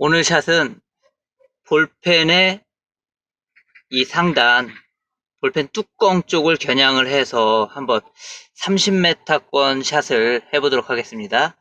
오늘 샷은 볼펜의 이 상단, 볼펜 뚜껑 쪽을 겨냥을 해서 한번 30m권 샷을 해보도록 하겠습니다.